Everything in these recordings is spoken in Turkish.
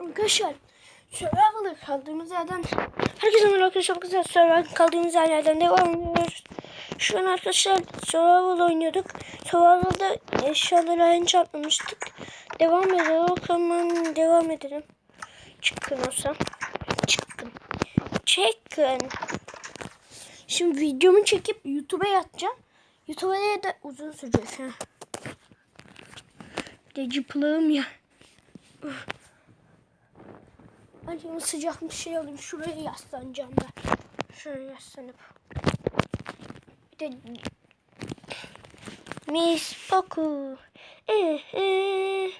Arkadaşlar Survival'ı kaldığımız yerden Herkese merhaba arkadaşlar güzel Survival kaldığımız yerlerden devam ediyoruz. Şu an arkadaşlar Survival oynuyorduk. Survival'da eşyaları aynı çarpmamıştık. Devam edelim. Ben devam edelim. Çıkın olsa. Çıkın. Çıkın. Şimdi videomu çekip YouTube'a yatacağım. YouTube'a da uzun sürecek. Ha. Bir de cıplığım ya. Acaba sıcak bir şey alayım. Şuraya yaslanacağım ben. Şuraya yaslanıp. Bir de Miss Poku. Eh, eh.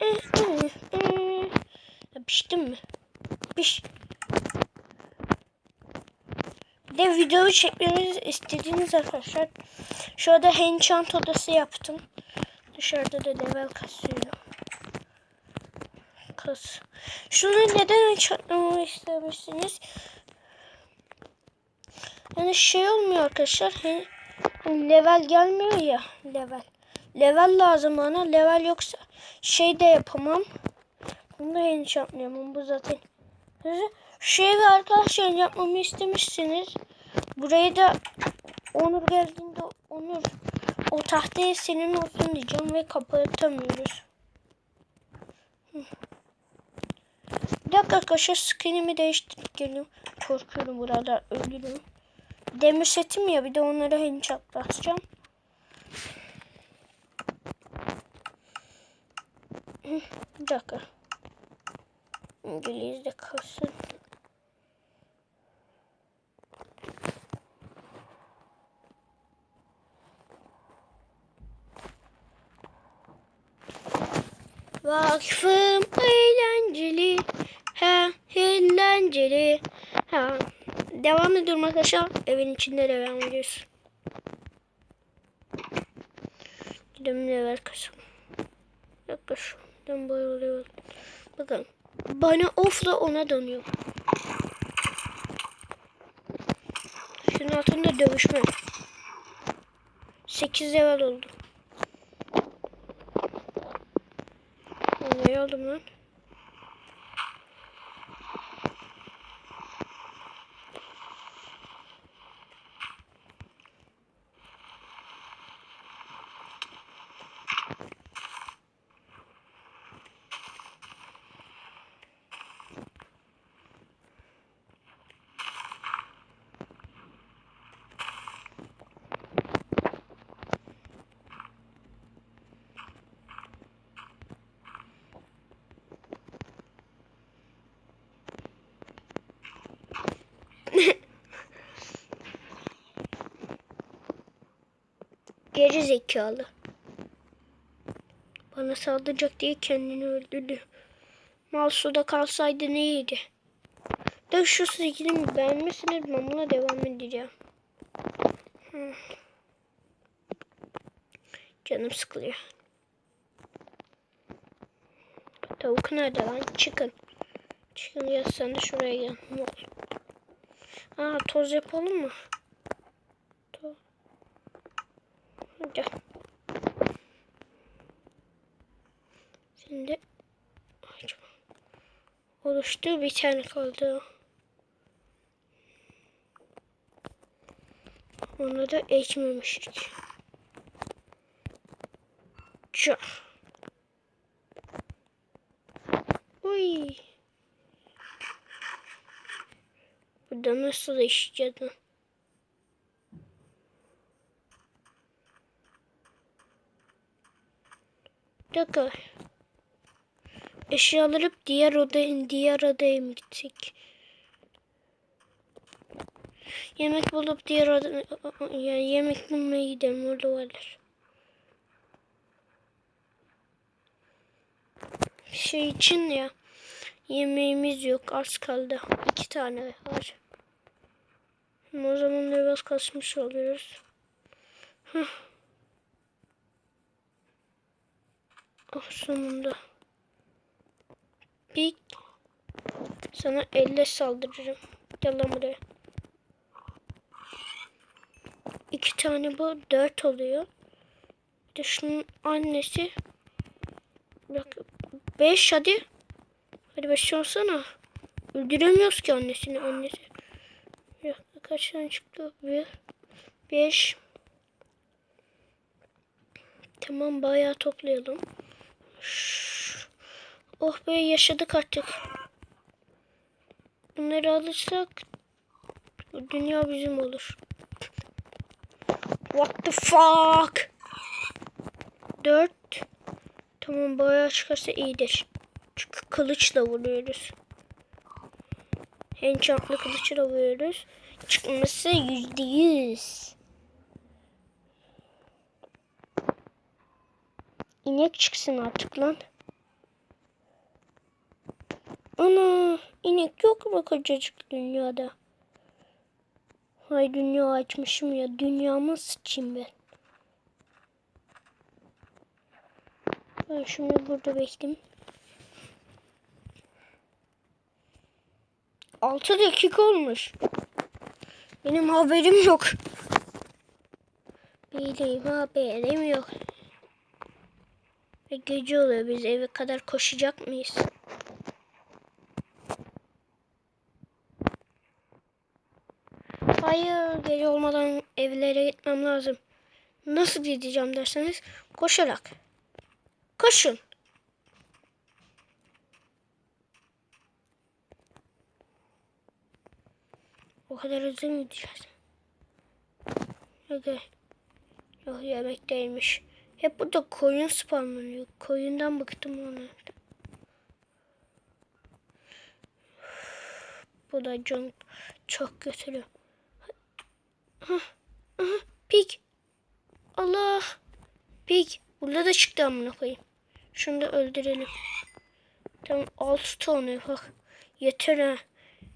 Eh, eh, eh. Ya piştim mi? Piş. Bir de video çekmemizi istediğiniz arkadaşlar. Şurada enchant odası yaptım. Dışarıda da level kasıyorum. Kas. Şunu neden açmamı istemişsiniz? Yani şey olmuyor arkadaşlar. Hani level gelmiyor ya. Level. Level lazım bana. Level yoksa şey de yapamam. Bunu da henüz yapmıyorum. Bu zaten. Şey ve arkadaşlar yapmamı istemişsiniz. Burayı da Onur geldiğinde Onur o tahtayı senin olsun diyeceğim ve kapatamıyoruz. Dakika arkadaşlar skinimi değiştirip geliyorum. Korkuyorum burada ölürüm. Demir setim ya bir de onlara headshot basacağım. Bir dakika. İngilizce kalsın. Vakfım eğlenceli. Ha, eğlenceli. Ha. Devam ediyorum arkadaşlar. Evin içinde devam ediyoruz. Gidelim level kasalım. Yaklaşık. Ben böyle level. Bakın. Bana off'la ona dönüyor. Şunun altında dövüşme. 8 level oldu. Ne aldım lan? Geri zekalı. Bana saldıracak diye kendini öldürdü. Mal suda kalsaydı neydi? Da şu skillimi beğenmişsiniz ben buna devam edeceğim. Canım sıkılıyor. Tavuk nerede lan? Çıkın. Çıkın ya sen de şuraya gel. Ne. Aa toz yapalım mı? Toz. Gel. Şimdi acaba oluştu bir tane kaldı. Onu da ekmemiştik. Ça. Uy. Burada nasıl? Bir dakika. Eşyaları diğer odaya, diğer odaya mı gitsek? Yemek bulup diğer odaya, yani yemek bulmaya gidelim orada varlar. Şey için ya yemeğimiz yok az kaldı. iki tane var. O zaman biraz kasmış oluyoruz. Hıh. Oh sonunda. Bir sana elle saldırırım. Gel lan buraya. İki tane bu dört oluyor. Bir de şunun annesi bak beş hadi. Hadi beş olsana. Öldüremiyoruz ki annesini. Annesi. Dakika kaç tane çıktı? Bir. Beş. Tamam bayağı toplayalım. Şşş. Oh be yaşadık artık. Bunları alırsak dünya bizim olur. What the fuck? Dört. Tamam bayağı çıkarsa iyidir. Çünkü kılıçla vuruyoruz. Enchantlı kılıçla vuruyoruz. Çıkması yüzde yüz. İnek çıksın artık lan. Ana inek yok mu kocacık dünyada? Hay dünya açmışım ya. Dünyamı sıçayım ben. Ben şimdi burada bekleyeyim. 6 dakika olmuş. Benim haberim yok. Benim haberim yok. Ve gece oluyor. Biz eve kadar koşacak mıyız? Gece olmadan evlere gitmem lazım. Nasıl gideceğim derseniz koşarak. Koşun. O kadar hızlı mı gideceğiz? Yok, yok yemek değilmiş. Hep burada koyun spamlanıyor. Koyundan bıktım onu. Bu da çok götürüyor. Pig. Allah. Pig. Burada da çıktı amına koyayım. Şunu da öldürelim. Tamam 6 tane bak. Yeter ha.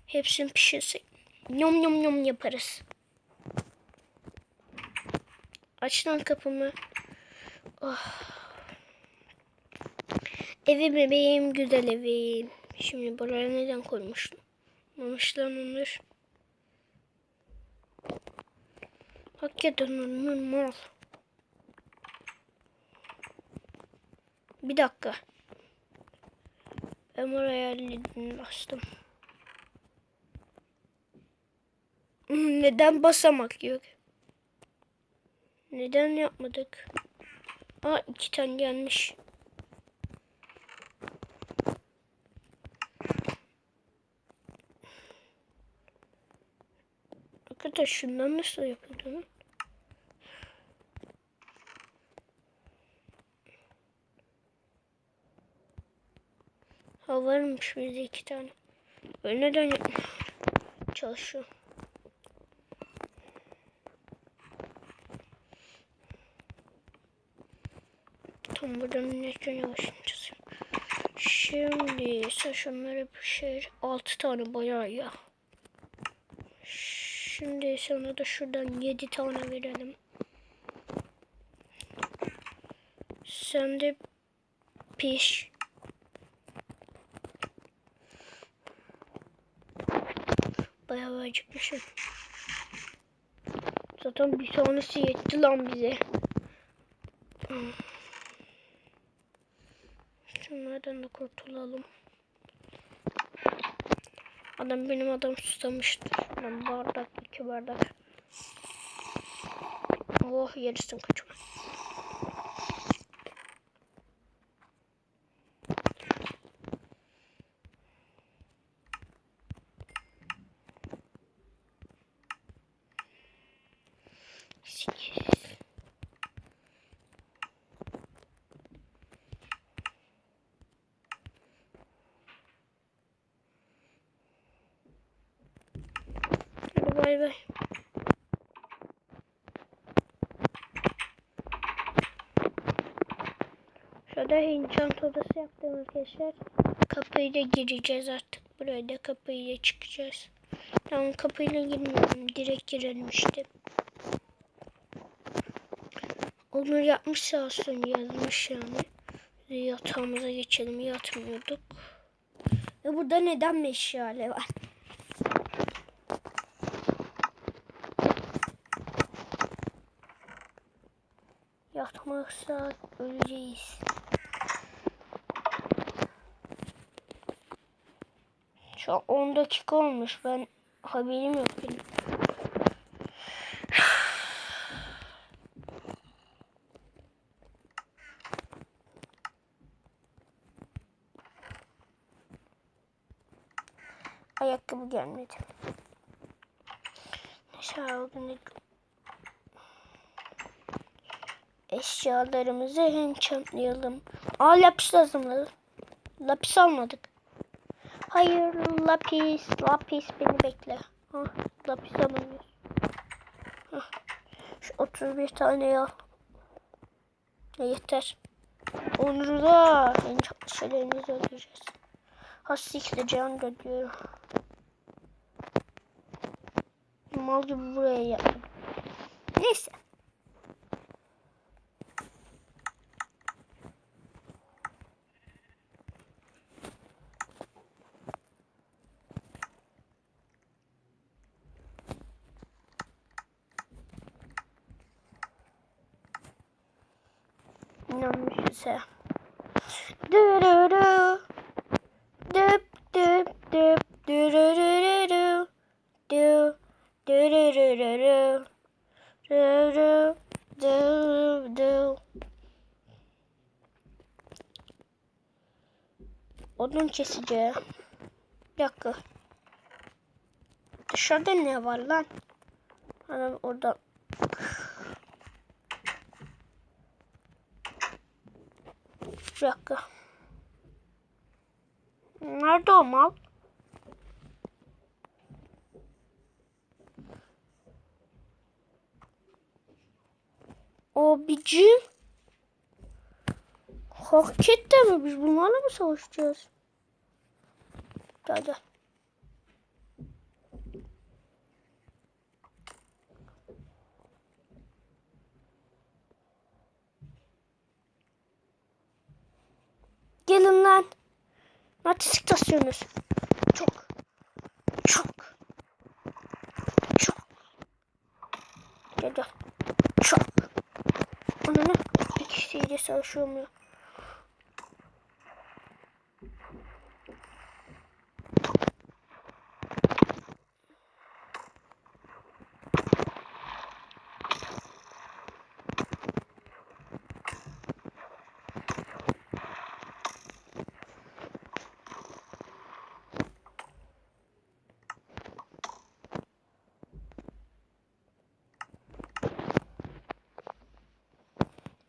Hepsini pişirsek. Yom yom yom yaparız. Aç lan kapımı. Oh. Evim bebeğim güzel evim. Şimdi buraya neden koymuştum? Mamışlar onlar. Hakikaten normal. Bir dakika. Ben oraya halledin bastım. Neden basamak yok? Neden yapmadık? Aa iki tane yanlış. Arkadaş şundan nasıl yapıldı? Ha varmış bizde iki tane. Öyle neden? Çalışıyor. Tam buradan ne yavaş çalışıyor. Şimdi sen şunları pişir. Altı tane bayağı ya. Şimdi sana da şuradan yedi tane verelim. Sen de piş. Bayağı acıkmışım. Zaten bir tanesi yetti lan bize. Şunlardan da kurtulalım. Adam benim adam susamıştır. Ben bardak, iki bardak. Oh yarısın kaçma. Sekiz. Hadi bay bay. Şurada enchant odası yaptım arkadaşlar. Kapıyla gireceğiz artık. Buraya da kapıyla çıkacağız. Tamam kapıyla girmiyorum. Direkt girelim işte. Onu yapmış sağ olsun yazmış yani. Yatağımıza geçelim. Yatmıyorduk. Ve burada neden meşale var? Yatmazsa öleceğiz. Şu an 10 dakika olmuş. Ben haberim yok benim. Ayakkabı gelmedi. Aşağı olduğunu Eşyalarımızı enchantlayalım. Aa lapis lazım. Lapis almadık. Hayır lapis. Lapis beni bekle. Ha, lapis alamıyoruz. Hah, Şu 31 tane al. Ne yeter. Onları da en çok şeylerimizi ödeyeceğiz. Hastikle can da diyorum. Mal gibi buraya yaptım. Neyse. İnanmışız he. Dürürü. Düp düp düp dürürürürü. Dü. Dürürürürü. Dürü. Dü. Dü. Odun kesici. Bir dakika. Dışarıda ne var lan? Hemen orada. Bir dakika. Nerede o mal? Abicim. Hakikaten mi? Biz bunlarla mı savaşacağız? Gel gel. Gelin lan. Artistik taşıyorsunuz. Çok. Çok. Çok. Gel gel. Çok. Ananı bir kişiyle savaşıyorum ya.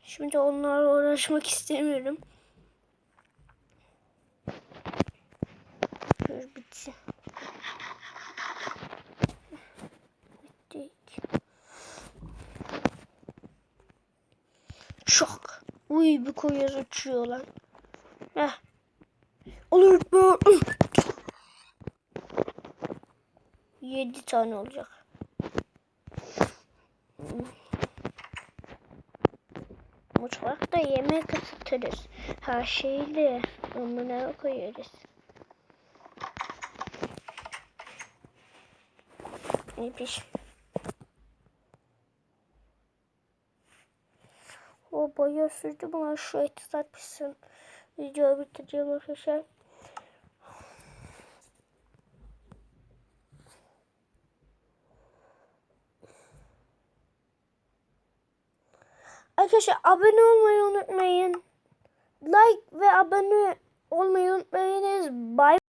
Şimdi onlarla uğraşmak istemiyorum. Dur bitsin. Bittik. Çok. Uy bir koyuz uçuyor lan. Heh. Olur bu. Yedi tane olacak. Mutfakta yemek ısıtırız. Her şeyi önüne koyarız. Neymiş? O bayağı sürdü bana şu eti satmışsın. Videoyu bitireceğim arkadaşlar. Arkadaşlar abone olmayı unutmayın. Like ve abone olmayı unutmayınız. Bye.